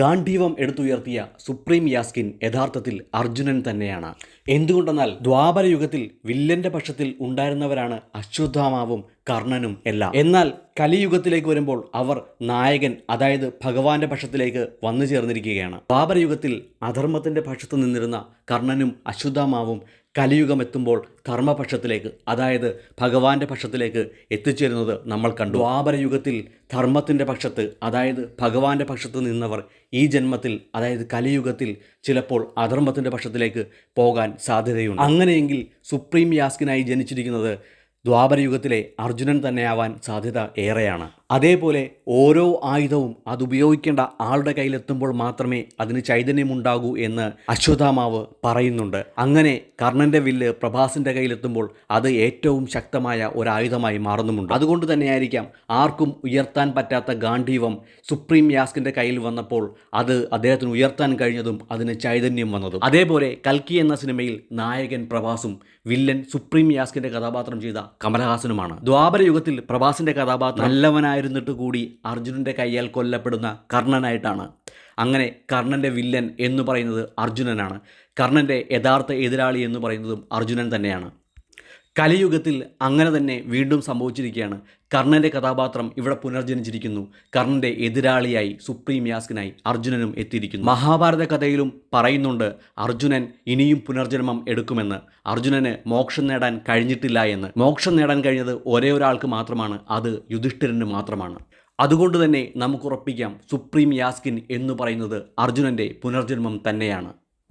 ഗാന്ധീവം എടുത്തുയർത്തിയ supreme യാസ്കിൻ യഥാർത്ഥത്തിൽ അർജുനൻ തന്നെയാണ്. എന്തുകൊണ്ടെന്നാൽ ദ്വാപര യുഗത്തിൽ വില്ലന്റെ പക്ഷത്തിൽ ഉണ്ടായിരുന്നവരാണ് അശ്വത്ഥാമാവും കർണനും എല്ലാം. എന്നാൽ കലിയുഗത്തിലേക്ക് വരുമ്പോൾ അവർ നായകൻ അതായത് ഭഗവാന്റെ പക്ഷത്തിലേക്ക് വന്നു ചേർന്നിരിക്കുകയാണ് ദ്വാപര യുഗത്തിൽ അധർമ്മത്തിന്റെ പക്ഷത്ത് നിന്നിരുന്ന കർണനും അശ്വത്ഥാമാവും കലിയുഗം എത്തുമ്പോൾ ധർമ്മപക്ഷത്തിലേക്ക് അതായത് ഭഗവാന്റെ പക്ഷത്തിലേക്ക് എത്തിച്ചേരുന്നത് നമ്മൾ കണ്ടു. ദ്വാപരയുഗത്തിൽ ധർമ്മത്തിന്റെ പക്ഷത്ത് അതായത് ഭഗവാന്റെ പക്ഷത്ത് നിന്നവർ ഈ ജന്മത്തിൽ അതായത് കലിയുഗത്തിൽ ചിലപ്പോൾ അധർമ്മത്തിന്റെ പക്ഷത്തിലേക്ക് പോകാൻ സാധ്യതയുണ്ട്. അങ്ങനെയെങ്കിൽ സുപ്രീം യാസ്കിനായി ജനിച്ചിരിക്കുന്നത് ദ്വാപരയുഗത്തിലെ അർജുനൻ തന്നെയാവാൻ സാധ്യത ഏറെയാണ്. അതേപോലെ ഓരോ ആയുധവും അത് ഉപയോഗിക്കേണ്ട ആളുടെ കയ്യിലെത്തുമ്പോൾ മാത്രമേ അതിന് ചൈതന്യമുണ്ടാകൂ എന്ന് അശ്വത്ഥാമാവ് പറയുന്നുണ്ട്. അങ്ങനെ കർണന്റെ വില്ല് പ്രഭാസിന്റെ കയ്യിലെത്തുമ്പോൾ അത് ഏറ്റവും ശക്തമായ ഒരായുധമായി മാറുന്നുമുണ്ട്. അതുകൊണ്ട് തന്നെയായിരിക്കാം ആർക്കും ഉയർത്താൻ പറ്റാത്ത ഗാന്ധീവം സുപ്രീം യാസ്കിന്റെ കയ്യിൽ വന്നപ്പോൾ അത് അദ്ദേഹത്തിന് ഉയർത്താൻ കഴിഞ്ഞതും അതിന് ചൈതന്യം വന്നതും. അതേപോലെ കൽക്കി എന്ന സിനിമയിൽ നായകൻ പ്രഭാസും വില്ലൻ സുപ്രീം യാസ്കിന്റെ കഥാപാത്രം ചെയ്ത കമലഹാസനുമാണ്. ദ്വാപര യുഗത്തിൽ പ്രഭാസിന്റെ കഥാപാത്രം നല്ലവനായിരുന്നിട്ട് കൂടി അർജുനന്റെ കയ്യാൽ കൊല്ലപ്പെടുന്ന കർണനായിട്ടാണ്. അങ്ങനെ കർണന്റെ വില്ലൻ എന്ന് പറയുന്നത് അർജുനനാണ്. കർണന്റെ യഥാർത്ഥ എതിരാളി എന്ന് പറയുന്നതും അർജുനൻ തന്നെയാണ്. കലിയുഗത്തിൽ അങ്ങനെ തന്നെ വീണ്ടും സംഭവിച്ചിരിക്കുകയാണ്. കർണന്റെ കഥാപാത്രം ഇവിടെ പുനർജനിച്ചിരിക്കുന്നു. കർണന്റെ എതിരാളിയായി സുപ്രീം യാസ്കിനായി അർജുനനും എത്തിയിരിക്കുന്നു. മഹാഭാരത കഥയിലും പറയുന്നുണ്ട് അർജുനൻ ഇനിയും പുനർജന്മം എടുക്കുമെന്ന്. അർജുനന് മോക്ഷം നേടാൻ കഴിഞ്ഞിട്ടില്ല എന്ന്. മോക്ഷം നേടാൻ കഴിഞ്ഞത് ഒരേ ഒരാൾക്ക് മാത്രമാണ് അത് യുധിഷ്ഠിരന് മാത്രമാണ്. അതുകൊണ്ട് തന്നെ നമുക്ക് ഉറപ്പിക്കാം സുപ്രീം യാസ്കിൻ എന്ന് പറയുന്നത് അർജുനന്റെ പുനർജന്മം തന്നെയാണ്.